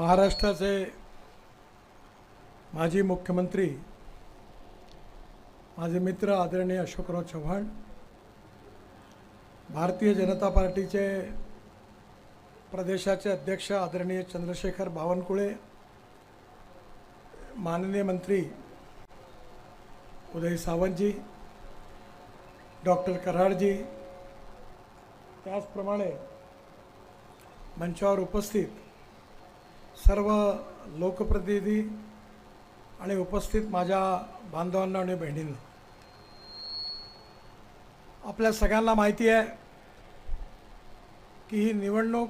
महाराष्ट्राचे माजी मुख्यमंत्री माझे मित्र आदरणीय अशोकराव चव्हाण भारतीय जनता पार्टीचे प्रदेशाचे अध्यक्ष आदरणीय चंद्रशेखर बावनकुळे माननीय मंत्री उदय सावंतजी डॉक्टर कराडजी त्याचप्रमाणे मंचावर उपस्थित सर्व लोकप्रतिनिधी आणि उपस्थित माझ्या बांधवांना आणि बहिणींना. आपल्या सगळ्यांना माहिती आहे की ही निवडणूक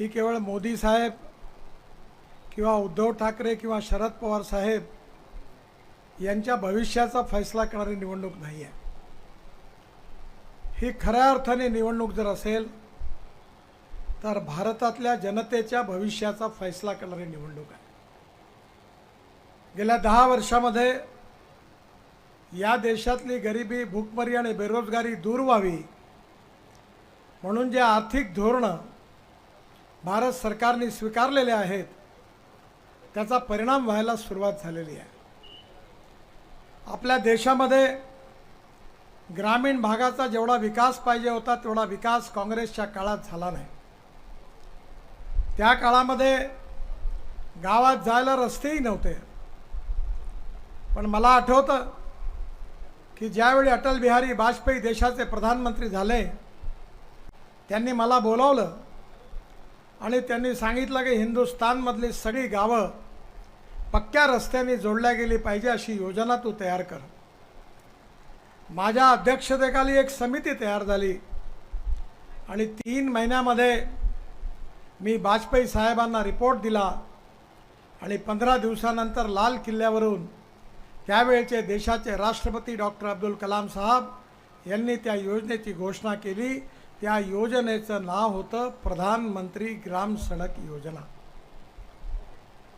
ही केवळ मोदी साहेब किंवा उद्धव ठाकरे किंवा शरद पवार साहेब यांच्या भविष्याचा फैसला करणारी निवडणूक नाही आहे. ही खऱ्या अर्थाने निवडणूक जर असेल तर भारतातल्या जनतेच्या भविष्याचा फैसला करणारी निवडणूक आहे. गेल्या दहा वर्षामध्ये या देशातली गरिबी भूकमरी आणि बेरोजगारी दूर व्हावी म्हणून जे आर्थिक धोरणं भारत सरकारने स्वीकारलेले आहेत त्याचा परिणाम व्हायला सुरुवात झालेली आहे. आपल्या देशामध्ये ग्रामीण भागाचा जेवढा विकास पाहिजे होता तेवढा विकास काँग्रेसच्या काळात झाला नाही. त्या काळामध्ये गावात जायला रस्तेही नव्हते. पण मला आठवतं की ज्यावेळी अटल बिहारी वाजपेयी देशाचे प्रधानमंत्री झाले त्यांनी मला बोलावलं आणि त्यांनी सांगितलं की हिंदुस्थानमधली सगळी गावं पक्क्या रस्त्याने जोडल्या गेली पाहिजे अशी योजना तू तयार कर. माझ्या अध्यक्षतेखाली एक समिती तयार झाली आणि तीन महिन्यामध्ये मी वाजपेयी साहेबांना रिपोर्ट दिला आणि पंधरा दिवसानंतर लाल किल्ल्यावरून त्यावेळचे देशाचे राष्ट्रपती डॉक्टर अब्दुल कलाम साहेब यांनी त्या योजनेची घोषणा केली. त्या योजनेचं नाव होतं प्रधानमंत्री ग्राम सडक योजना.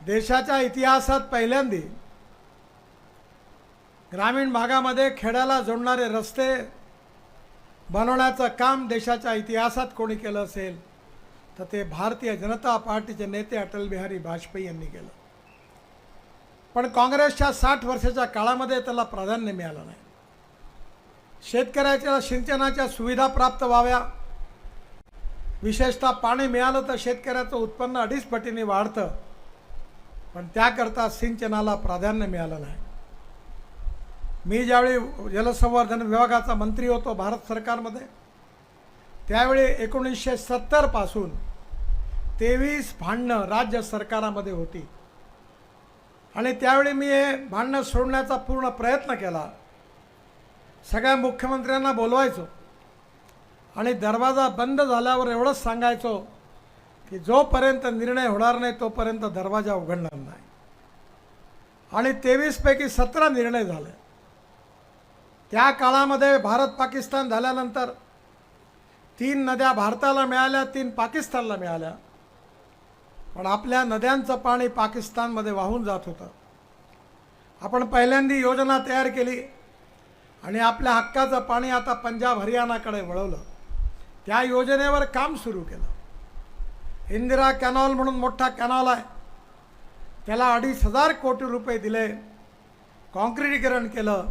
देशाच्या इतिहासात पहिल्यांदी ग्रामीण भागामध्ये खेड्याला जोडणारे रस्ते बनवण्याचं काम देशाच्या इतिहासात कोणी केलं असेल? तर ते भारतीय जनता पार्टीचे नेते अटल बिहारी वाजपेयी यांनी केलं. पण काँग्रेसच्या साठ वर्षाच्या काळामध्ये त्याला प्राधान्य मिळालं नाही. शेतकऱ्याच्या सिंचनाच्या सुविधा प्राप्त व्हाव्या. विशेषतः पाणी मिळालं तर शेतकऱ्याचं उत्पन्न अडीच पटीने वाढतं. पण त्याकरता सिंचनाला प्राधान्य मिळालं नाही. मी ज्यावेळी जलसंवर्धन विभागाचा मंत्री होतो भारत सरकारमध्ये त्यावेळी एकोणीसशे सत्तरपासून तेवीस भांडणं राज्य सरकारामध्ये होती. आणि त्यावेळी मी हे भांडणं सोडण्याचा पूर्ण प्रयत्न केला. सगळ्या मुख्यमंत्र्यांना बोलवायचो. आणि दरवाजा बंद झाल्यावर एवढंच सांगायचो की जोपर्यंत निर्णय होणार नाही तोपर्यंत दरवाजा उघडणार नाही. आणि तेवीसपैकी सतरा निर्णय झाले. त्या काळामध्ये भारत पाकिस्तान झाल्यानंतर तीन नद्या भारताला मिळाल्या तीन पाकिस्तानला मिळाल्या. पण आपल्या नद्यांचं पाणी पाकिस्तानमध्ये वाहून जात होतं. आपण पहिल्यांदी योजना तयार केली आणि आपल्या हक्काचं पाणी आता पंजाब हरियाणाकडे वळवलं. त्या योजनेवर काम सुरू केलं. इंदिरा कॅनॉल म्हणून मोठा कॅनॉल आहे. त्याला अडीच हजार कोटी रुपये दिले कॉन्क्रिटीकरण केलं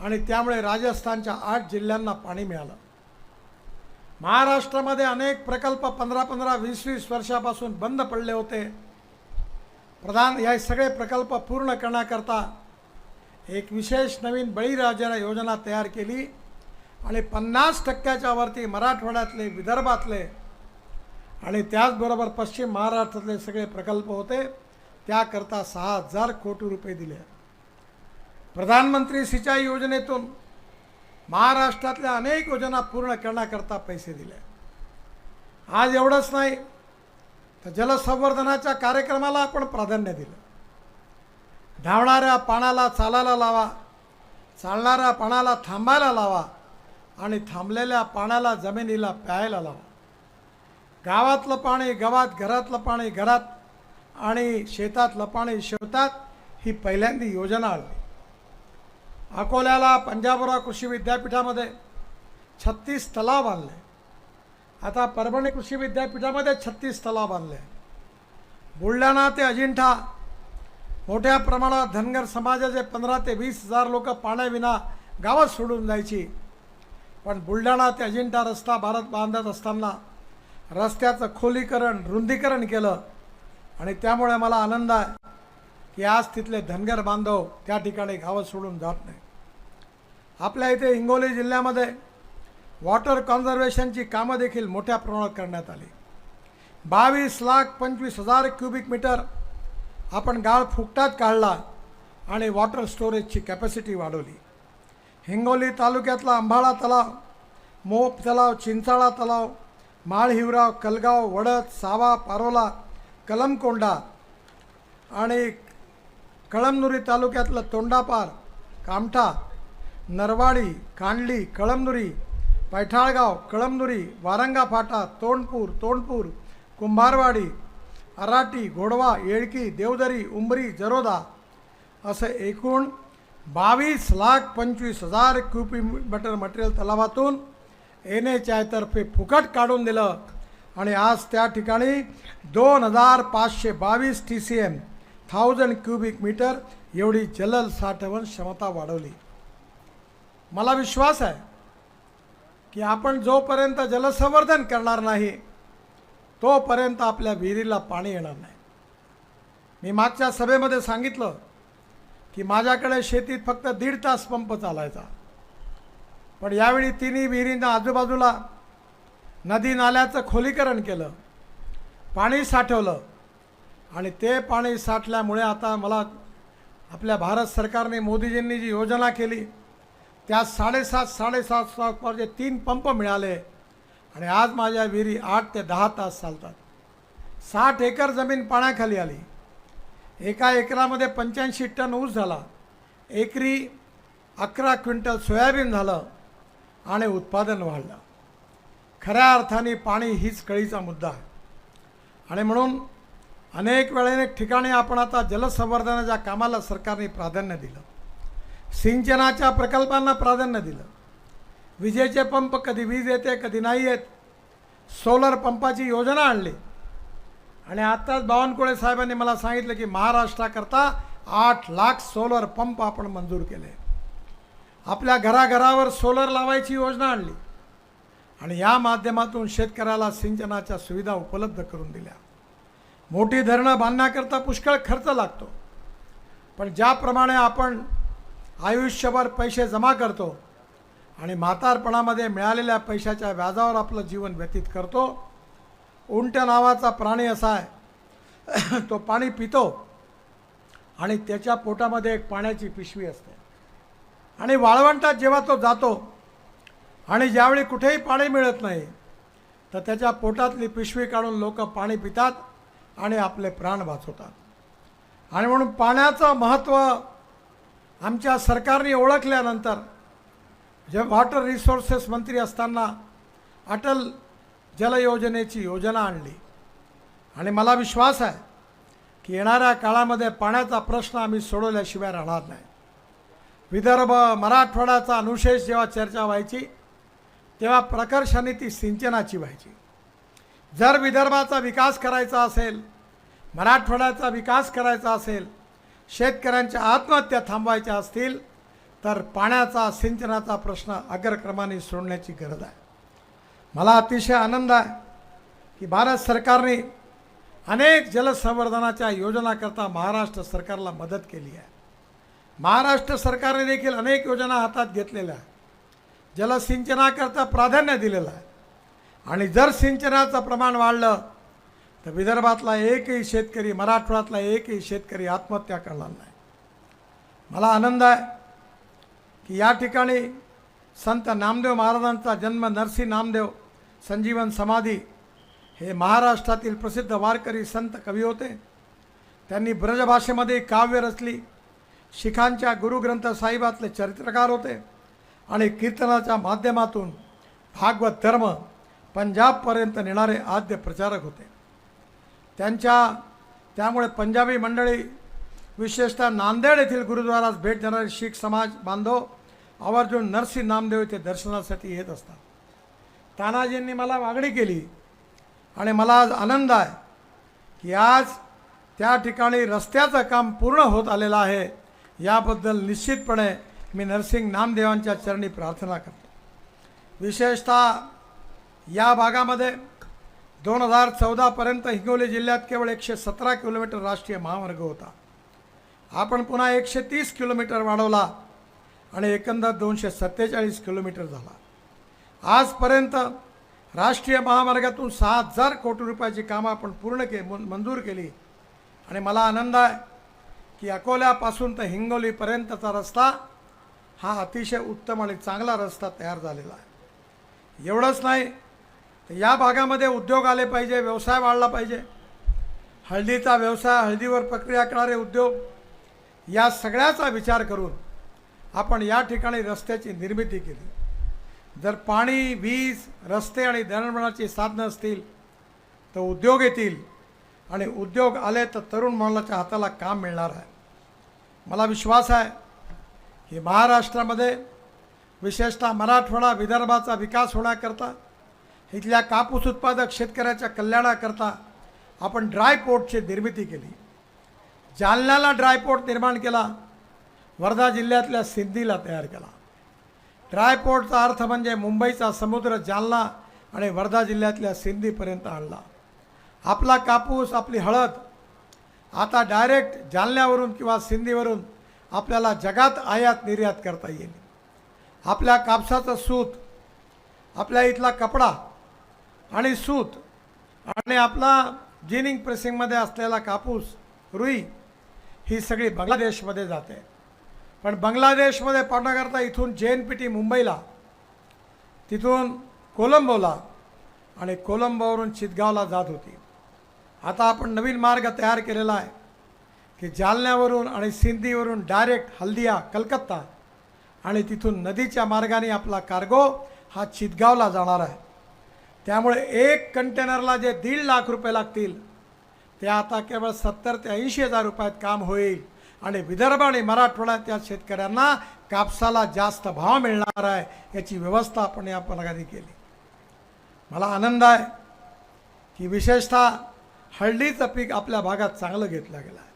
आणि त्यामुळे राजस्थानच्या आठ जिल्ह्यांना पाणी मिळालं. महाराष्ट्रामध्ये अनेक प्रकल्प पंधरा पंधरा वीस वीस वर्षापासून बंद पडले होते. प्रधान या सगळे प्रकल्प पूर्ण करण्याकरता एक विशेष नवीन बळीराजाला योजना तयार केली आणि पन्नास टक्क्याच्या वरती मराठवाड्यातले विदर्भातले आणि त्याचबरोबर पश्चिम महाराष्ट्रातले सगळे प्रकल्प होते. त्याकरता सहा हजार कोटी रुपये दिले. प्रधानमंत्री सिंचाई योजनेतून महाराष्ट्रातल्या अनेक योजना पूर्ण करण्याकरता पैसे दिले. आज एवढंच नाही तर जलसंवर्धनाच्या कार्यक्रमाला आपण प्राधान्य दिलं. धावणाऱ्या पाण्याला चालायला लावा चालणाऱ्या पाण्याला थांबायला लावा आणि थांबलेल्या पाण्याला जमिनीला प्यायला लावा. गावातलं पाणी गावात घरातलं पाणी घरात आणि शेतातलं पाणी शेतात ही पहिल्यांदी योजना आली. अकोल्याला पंजाबराव कृषी विद्यापीठामध्ये छत्तीस तलाव बांधले. आता परभणी कृषी विद्यापीठामध्ये छत्तीस तलाव बांधले. बुलढाणा ते अजिंठा मोठ्या प्रमाणात धनगर समाजाचे पंधरा ते वीस हजार लोक पाण्याविना गावात सोडून जायची. पण बुलढाणा ते अजिंठा रस्ता भारत बांधत असताना रस्त्याचं खोलीकरण रुंदीकरण केलं आणि त्यामुळे मला आनंद आहे. की आज तिथले धनगर बांधव त्या ठिकाणी गावं सोडून जात नाही आपल्या इथे हिंगोली जिल्ह्यामध्ये वॉटर कॉन्झर्वेशनची कामं देखील मोठ्या प्रमाणात करण्यात आली. बावीस लाख पंचवीस हजार क्युबिक मीटर आपण गाळ फुकटात काढला आणि वॉटर स्टोरेजची कॅपॅसिटी वाढवली. हिंगोली तालुक्यातला अंबाळा तलाव मोप तलाव चिंचाळा तलाव माळहिवराव कलगाव वडद सावा पारोला कलमकोंडा आणि कळमनुरी तालुक्यातलं तोंडापार कामठा नरवाडी कांडली कळमनुरी पैठाळगाव कळमनुरी वारंगा फाटा तोंडपूर तोंडपूर कुंभारवाडी अराटी घोडवा येळकी देवदरी उंबरी जरोदा असं एकूण बावीस लाख पंचवीस हजार क्युपी मीटर मटेरियल तलावातून एन एच आयतर्फे फुकट काढून दिलं. आणि आज त्या ठिकाणी दोन हजार पाचशे बावीस T C M thousand cubic metre एवढी जलल साठवण क्षमता वाढवली. मला विश्वास आहे की आपण जोपर्यंत जलसंवर्धन करणार नाही तोपर्यंत आपल्या विहिरीला पाणी येणार नाही. मी मागच्या सभेमध्ये सांगितलं की माझ्याकडे शेतीत फक्त दीड तास पंप चालायचा. पण यावेळी तिन्ही विहिरींना आजूबाजूला नदी नाल्याचं खोलीकरण केलं पाणी साठवलं आणि ते पाणी साठल्यामुळे आता मला आपल्या भारत सरकारने मोदीजींनी जी योजना केली त्यात साडेसात साडेसात सातचे तीन पंप मिळाले आणि आज माझ्या विहिरी आठ ते दहा तास चालतात. साठ एकर जमीन पाण्याखाली आली. एका एकरामध्ये पंच्याऐंशी टन ऊस झाला. एकरी अकरा क्विंटल सोयाबीन झालं आणि उत्पादन वाढलं. खऱ्या अर्थाने पाणी हीच कळीचा मुद्दा आहे. आणि म्हणून अनेक वेळेने ठिकाणी आपण आता जलसंवर्धनाच्या कामाला सरकारने प्राधान्य दिलं. सिंचनाच्या प्रकल्पांना प्राधान्य दिलं. विजेचे पंप कधी वीज येते कधी नाही येत. सोलर पंपाची योजना आणली. आणि आत्ताच बावनकुळे साहेबांनी मला सांगितलं की महाराष्ट्राकरता आठ लाख सोलर पंप आपण मंजूर केले. आपल्या घराघरावर सोलर लावायची योजना आणली. आणि या माध्यमातून शेतकऱ्याला सिंचनाच्या सुविधा उपलब्ध करून दिल्या. मोठी धरणं बांधण्याकरता पुष्कळ खर्च लागतो. पण ज्याप्रमाणे आपण आयुष्यभर पैसे जमा करतो आणि म्हातारपणामध्ये मिळालेल्या पैशाच्या व्याजावर आपलं जीवन व्यतीत करतो उंट नावाचा प्राणी असा आहे तो पाणी पितो आणि त्याच्या पोटामध्ये एक पाण्याची पिशवी असते. आणि वाळवंटात जेव्हा तो जातो आणि ज्यावेळी कुठेही पाणी मिळत नाही तर त्याच्या पोटातली पिशवी काढून लोक पाणी पितात आणि आपले प्राण वाचवतात. आणि म्हणून पाण्याचं महत्त्व आमच्या सरकारने ओळखल्यानंतर जे वॉटर रिसोर्सेस मंत्री असताना अटल जलयोजनेची योजना आणली. आणि मला विश्वास आहे की येणाऱ्या काळामध्ये पाण्याचा प्रश्न आम्ही सोडवल्याशिवाय राहणार नाही. विदर्भ मराठवाड्याचा अनुशेष जेव्हा चर्चा व्हायची तेव्हा प्रकर्षाने ती सिंचनाची व्हायची. जर विदर्भाचा विकास करायचा असेल मराठवाड्याचा विकास करायचा असेल शेतकऱ्यांच्या आत्महत्या थांबवायच्या असतील तर पाण्याचा सिंचनाचा प्रश्न अग्रक्रमाने सोडण्याची गरज आहे. मला अतिशय आनंद आहे की भारत सरकारने अनेक जलसंवर्धनाच्या योजनाकरता महाराष्ट्र सरकारला मदत केली आहे. महाराष्ट्र सरकारने देखील अनेक योजना हातात घेतलेल्या आहे जलसिंचनाकरता प्राधान्य दिलेलं आहे. आणि जर सिंचनाचं प्रमाण वाढलं तर विदर्भातला एकही शेतकरी मराठवाड्यातला एकही शेतकरी आत्महत्या करणार नाही. मला आनंद आहे की या ठिकाणी संत नामदेव महाराजांचा जन्म नरसी नामदेव संजीवन समाधी हे महाराष्ट्रातील प्रसिद्ध वारकरी संत कवी होते. त्यांनी ब्रजभाषेमध्ये काव्य रचली शिखांच्या गुरुग्रंथ साहिबातले चरित्रकार होते आणि कीर्तनाच्या माध्यमातून भागवत धर्म पंजाबपर्यंत नेणारे आद्य प्रचारक होते. त्यांच्या त्यामुळे पंजाबी मंडळी विशेषतः नांदेड येथील गुरुद्वारास भेट देणारे शीख समाज बांधव आवर्जून नरसिंह नामदेव येथे दर्शनासाठी येत असतात. तानाजींनी मला मागणी केली आणि मला आज आनंद आहे की आज त्या ठिकाणी रस्त्याचं काम पूर्ण होत आलेलं आहे. याबद्दल निश्चितपणे मी नरसिंग नामदेवांच्या चरणी प्रार्थना करतो. विशेषतः या भागामध्ये दोन हजार चौदापर्यंत हिंगोली जिल्ह्यात केवळ एकशे सतरा किलोमीटर राष्ट्रीय महामार्ग होता. आपण पुन्हा एकशे तीस किलोमीटर वाढवला आणि एकंदर दोनशे सत्तेचाळीस किलोमीटर झाला. आजपर्यंत राष्ट्रीय महामार्गातून सहा हजार कोटी रुपयाची कामं आपण पूर्ण के मंजूर केली. आणि मला आनंद आहे की अकोल्यापासून तर हिंगोलीपर्यंतचा रस्ता हा अतिशय उत्तम आणि चांगला रस्ता तयार झालेला आहे. एवढंच नाही या भागामध्ये उद्योग आले पाहिजे व्यवसाय वाढला पाहिजे. हळदीचा व्यवसाय हळदीवर प्रक्रिया करणारे उद्योग या सगळ्याचा विचार करून आपण या ठिकाणी रस्त्याची निर्मिती केली. जर पाणी वीज रस्ते आणि दळणवळणाची साधनं असतील तर उद्योग येतील आणि उद्योग आले तर तरुण मुलाच्या हाताला काम मिळणार आहे. मला विश्वास आहे की महाराष्ट्रामध्ये विशेषतः मराठवाडा विदर्भाचा विकास होण्याकरता इथल्या कापूस उत्पादक शेतकऱ्याच्या कल्याणाकरता आपण ड्रायपोर्टची निर्मिती केली. जालन्याला ड्रायपोर्ट निर्माण केला. वर्धा जिल्ह्यातल्या सिंधीला तयार केला. ड्रायपोर्टचा अर्थ म्हणजे मुंबईचा समुद्र जालना आणि वर्धा जिल्ह्यातल्या सिंधीपर्यंत आणला. आपला कापूस आपली हळद आता डायरेक्ट जालन्यावरून किंवा सिंधीवरून आपल्याला जगात आयात निर्यात करता येईल. आपल्या कापसाचं सूत आपल्या इथला कपडा आणि सूत आणि आपला जिनिंग प्रेसिंगमध्ये असलेला कापूस रुई ही सगळी बांगलादेशमध्ये जाते. पण बांगलादेशमध्ये पाठवण्याकरता इथून जे एन पी टी मुंबईला तिथून कोलंबोला आणि कोलंबोवरून चितगावला जात होती. आता आपण नवीन मार्ग तयार केलेला आहे की जालन्यावरून आणि सिंधीवरून डायरेक्ट हल्दिया कलकत्ता आणि तिथून नदीच्या मार्गाने आपला कार्गो हा चितगावला जाणार आहे. त्यामुळे एक कंटेनरला जे दीड लाख रुपये लागतील ते आता केवळ सत्तर ते ऐंशी हजार रुपयात काम होईल. आणि विदर्भ आणि मराठवाड्यात शेतकऱ्यांना कापसाला जास्त भाव मिळणार आहे याची व्यवस्था आपण या भागाने केली. मला आनंद आहे की विशेषतः हळदीचं पीक आपल्या भागात चांगलं घेतलं गेलं आहे.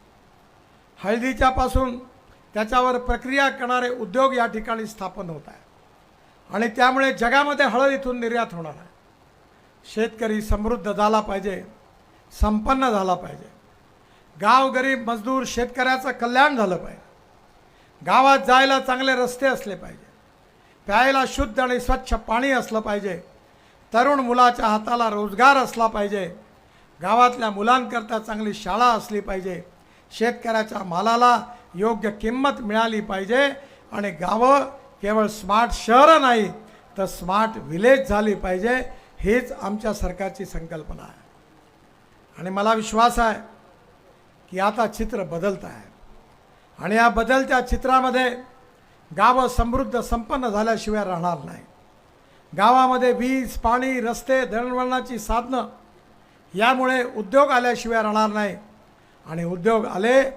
हळदीच्यापासून त्याच्यावर प्रक्रिया करणारे उद्योग या ठिकाणी स्थापन होत आहे. आणि त्यामुळे जगामध्ये हळद इथून निर्यात होणार आहे. शेतकरी समृद्ध झाला पाहिजे संपन्न झाला पाहिजे. गाव गरीब मजदूर शेतकऱ्याचं कल्याण झालं पाहिजे. गावात जायला चांगले रस्ते असले पाहिजे. प्यायला शुद्ध आणि स्वच्छ पाणी असलं पाहिजे. तरुण मुलाच्या हाताला रोजगार असला पाहिजे. गावातल्या मुलांकरता चांगली शाळा असली पाहिजे. शेतकऱ्याच्या मालाला योग्य किंमत मिळाली पाहिजे आणि गावं केवळ स्मार्ट शहरं नाही तर स्मार्ट विलेज झाली पाहिजे. हीच आमच्या सरकारची संकल्पना आहे. आणि मला विश्वास आहे की आता चित्र बदलत आहे. आणि या बदलत्या चित्रामध्ये गावं समृद्ध संपन्न झाल्याशिवाय राहणार नाही. गावामध्ये वीज पाणी रस्ते दळणवळणाची साधनं यामुळे उद्योग आल्याशिवाय राहणार नाही. आणि उद्योग आले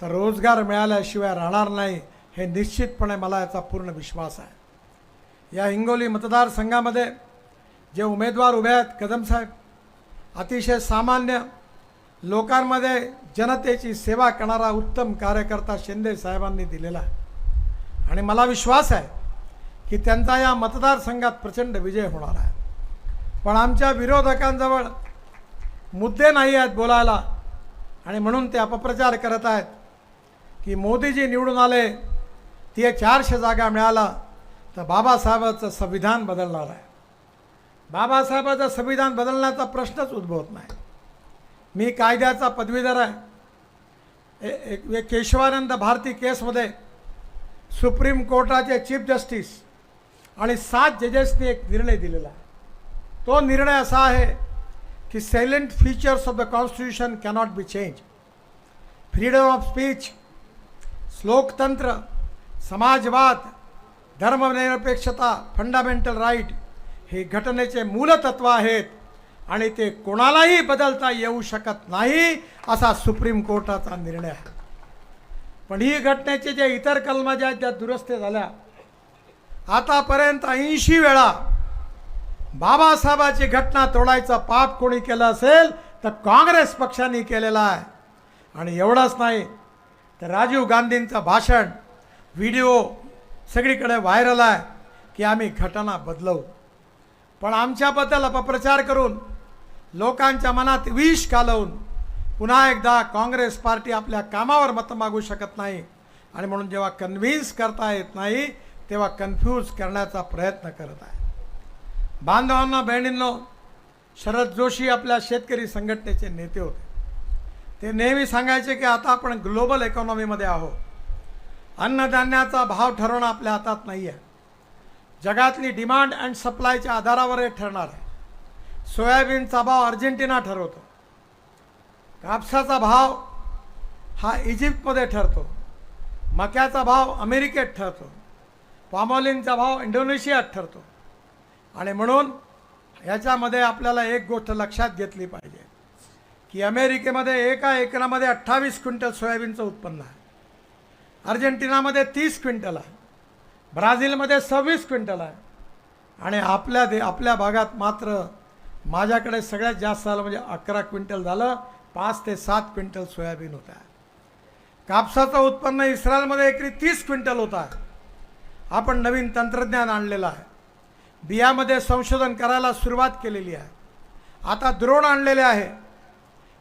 तर रोजगार मिळाल्याशिवाय राहणार नाही हे निश्चितपणे मला याचा पूर्ण विश्वास आहे. या हिंगोली मतदारसंघामध्ये जे उमेदवार उभे आहेत कदम साहेब अतिशय सामान्य लोकांमध्ये जनतेची सेवा करणारा उत्तम कार्यकर्ता शिंदे साहेबांनी दिलेला आहे. आणि मला विश्वास आहे की त्यांचा या मतदारसंघात प्रचंड विजय होणार आहे. पण आमच्या विरोधकांजवळ मुद्दे नाही आहेत बोलायला. आणि म्हणून ते अपप्रचार करत आहेत की मोदीजी निवडून आले ते चारशे जागा मिळाला तर बाबासाहेबाचं संविधान बदलणार आहे. बाबासाहेबाचं संविधान बदलण्याचा प्रश्नच उद्भवत नाही. मी कायद्याचा पदवीधर आहे. ए- एक केशवानंद भारती केसमध्ये सुप्रीम कोर्टाचे चीफ जस्टिस आणि सात जजेसनी एक निर्णय दिलेला आहे. तो निर्णय असा आहे की salient features of the constitution cannot be change freedom of speech लोकतंत्र समाजवाद धर्मनिरपेक्षता फंडामेंटल राईट हे घटनेचे मूलतत्व आहेत आणि ते कोणालाही बदलता येऊ शकत नाही असा सुप्रीम कोर्टाचा निर्णय आहे. पण ही घटनेचे जे इतर कलमा ज्या आहेत त्या दुरुस्त झाल्या. आतापर्यंत ऐंशी वेळा बाबासाहेबाची घटना तोडायचं पाप कोणी केलं असेल तर काँग्रेस पक्षाने केलेला आहे. आणि एवढंच नाही तर राजीव गांधींचं भाषण व्हिडिओ सगळीकडे व्हायरल आहे की आम्ही घटना बदलवू. पण आमच्याबद्दल अपप्रचार करून लोकांच्या मनात विष घालवून पुन्हा एकदा काँग्रेस पार्टी आपल्या कामावर मतं मागू शकत नाही. आणि म्हणून जेव्हा कन्व्हिन्स करता येत नाही तेव्हा कन्फ्यूज करण्याचा प्रयत्न करत आहे. बांधवांना बहिणींनो शरद जोशी आपल्या शेतकरी संघटनेचे नेते होते. ते नेहमी सांगायचे की आता आपण ग्लोबल इकॉनॉमीमध्ये आहोत. अन्नधान्याचा भाव ठरवणं आपल्या हातात नाही आहे जगातली डिमांड अँड सप्लायच्या आधारावर हे ठरणार आहे. सोयाबीनचा भाव अर्जेंटिना ठरवतो. कापसाचा भाव हा इजिप्तमध्ये ठरतो. मक्याचा भाव अमेरिकेत ठरतो. पामॉलिनचा भाव इंडोनेशियात ठरतो. आणि म्हणून याच्यामध्ये आपल्याला एक गोष्ट लक्षात घेतली पाहिजे की अमेरिकेमध्ये एका एकरामध्ये अठ्ठावीस क्विंटल सोयाबीनचं उत्पन्न आहे. अर्जेंटिनामध्ये तीस क्विंटल आहे. ब्राझीलमध्ये सव्वीस क्विंटल आहे. आणि आपल्या दे आपल्या भागात मात्र माझ्याकडे सगळ्यात जास्त झालं म्हणजे अकरा क्विंटल झालं. पाच ते सात क्विंटल सोयाबीन होत्या आहे कापसाचं उत्पन्न इस्रायलमध्ये एकरी तीस क्विंटल होतं आहे. आपण नवीन तंत्रज्ञान आणलेलं आहे. बियामध्ये संशोधन करायला सुरुवात केलेली आहे. आता द्रोण आणलेले आहे.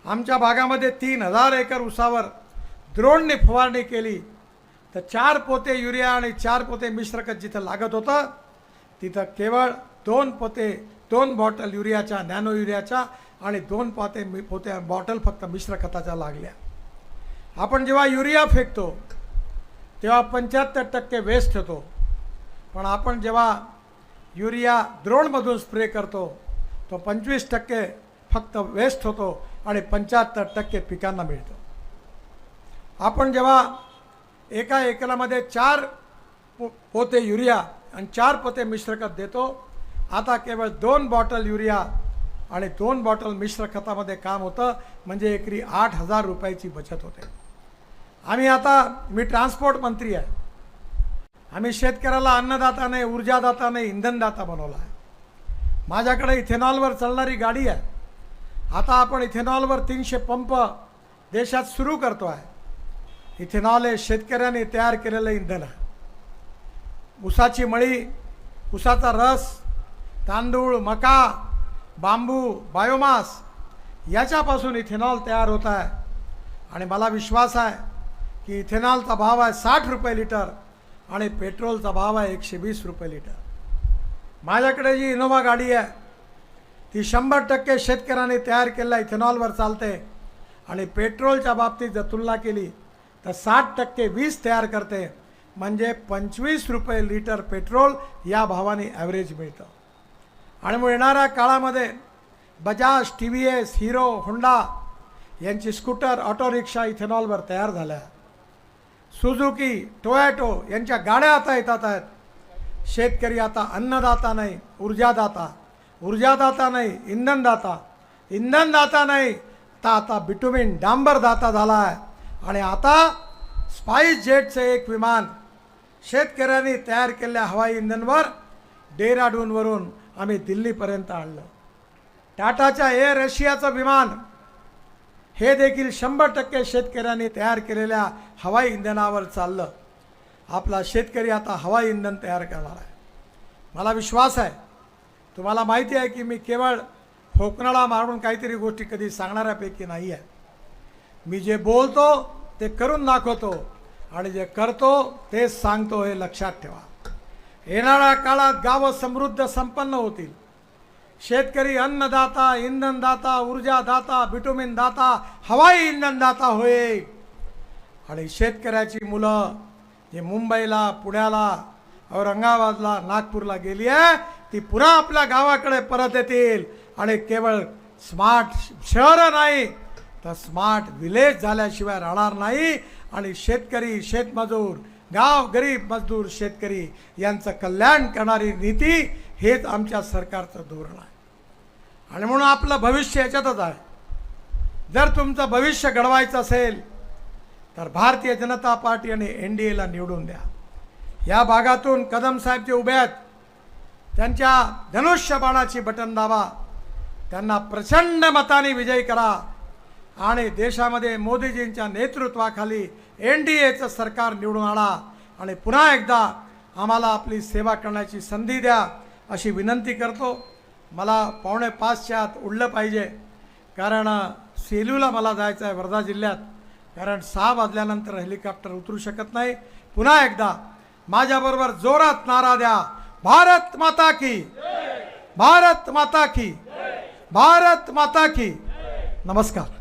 आमच्या भागामध्ये तीन हजार एकर उसावर द्रोणने फवारणी केली. तर चार पोते युरिया आणि चार पोते मिश्रखत जिथं लागत होतं तिथं केवळ दोन पोते दोन बॉटल युरियाच्या नॅनो युरियाच्या आणि दोन पोते मि पोते बॉटल फक्त मिश्र खताच्या लागल्या. आपण जेव्हा युरिया फेकतो तेव्हा पंच्याहत्तर टक्के वेस्ट होतो. पण आपण जेव्हा युरिया द्रोणमधून स्प्रे करतो तो पंचवीस टक्के फक्त वेस्ट होतो आणि पंच्याहत्तर टक्के पिकांना मिळतो. आपण जेव्हा एका एकरामध्ये चार पो पोते युरिया आणि चार पोते मिश्रखत देतो. आता केवळ दोन बॉटल युरिया आणि दोन बॉटल मिश्र खतामध्ये काम होतं म्हणजे एकरी आठ हजार रुपयाची बचत होते. आम्ही आता मी ट्रान्सपोर्ट मंत्री आहे. आम्ही शेतकऱ्याला अन्नदाता नाही ऊर्जादाता नाही इंधनदाता बनवला आहे. माझ्याकडे इथेनॉलवर चालणारी गाडी आहे. आता आपण इथेनॉलवर तीनशे पंप देशात सुरू करतो आहे. इथेनॉल हे शेतकऱ्यांनी तयार केलेलं इंधन आहे. ऊसाची मळी ऊसाचा रस तांदूळ मका बांबू बायोमास याच्यापासून इथेनॉल तयार होत आहे. आणि मला विश्वास आहे की इथेनॉलचा भाव आहे साठ रुपये लिटर आणि पेट्रोलचा भाव आहे एकशे वीस रुपये लिटर. माझ्याकडे जी इनोव्हा गाडी आहे ती शंभर टक्के शेतकऱ्यांनी तयार केलेल्या इथेनॉलवर चालते. आणि पेट्रोलच्या बाबतीत जर तुलना केली तर साठ टक्के वीज तयार करते. म्हणजे पंचवीस रुपये लिटर पेट्रोल या भावाने ॲव्हरेज मिळतं. आणि मग येणाऱ्या काळामध्ये Bajaj T V S Hero Honda यांची स्कूटर ऑटो रिक्षा इथेनॉलवर तयार झाल्या. सुझुकी टोयॅटो यांच्या गाड्या आता येतात आहेत. शेतकरी आता अन्नदाता नाही ऊर्जादाता. ऊर्जादाता नाही इंधनदाता. इंधनदाता नाही तर आता बिटुमिन डांबरदाता झाला आहे. आणि आता स्पाईस जेटचं एक विमान शेतकऱ्यांनी तयार केलेल्या हवाई इंधनवर डेहराडूनवरून आम्ही दिल्लीपर्यंत आणलं. टाटाच्या एअर रशियाचं विमान हे देखील शंभर टक्के शेतकऱ्यांनी तयार केलेल्या हवाई इंधनावर चाललं. आपला शेतकरी आता हवाई इंधन तयार करणार आहे. मला विश्वास आहे. तुम्हाला माहिती आहे की मी केवळ खोकनाळा मारून काहीतरी गोष्टी कधी सांगणाऱ्यापैकी नाही आहे मी जे बोलतो ते करून दाखवतो आणि जे करतो तेच सांगतो हे लक्षात ठेवा. येणाऱ्या काळात गावं समृद्ध संपन्न होतील. शेतकरी अन्नदाता इंधनदाता ऊर्जादाता बिटुमिन दाता हवाई इंधनदाता होईल. आणि शेतकऱ्याची मुलं जे मुंबईला पुण्याला औरंगाबादला नागपूरला गेली आहे ती पुन्हा आपल्या गावाकडे परत येतील. आणि केवळ स्मार्ट शहरं नाही तर स्मार्ट विलेज झाल्याशिवाय राहणार नाही. आणि शेतकरी शेतमजूर गाव गरीब मजदूर शेतकरी यांचं कल्याण करणारी नीती हेच आमच्या सरकारचं धोरण आहे. आणि म्हणून आपलं भविष्य याच्यातच आहे. जर तुमचं भविष्य घडवायचं असेल तर भारतीय जनता पार्टी आणि एन डी एला निवडून द्या. या भागातून कदम साहेब जे उभे आहेत त्यांच्या धनुष्यबाणाची बटन दाबा. त्यांना प्रचंड मताने विजयी करा. आणि देशामध्ये मोदीजींच्या नेतृत्वाखाली एन डी एचं सरकार निवडून आणा. आणि पुन्हा एकदा आम्हाला आपली सेवा करण्याची संधी द्या अशी विनंती करतो. मला पावणे पाचच्या आत उडलं पाहिजे. कारण सेलूला मला जायचं आहे वर्धा जिल्ह्यात. कारण सहा वाजल्यानंतर हेलिकॉप्टर उतरू शकत नाही. पुन्हा एकदा माझ्याबरोबर जोरात नारा द्या. भारत माता की भारत माता की भारत माता की नमस्कार.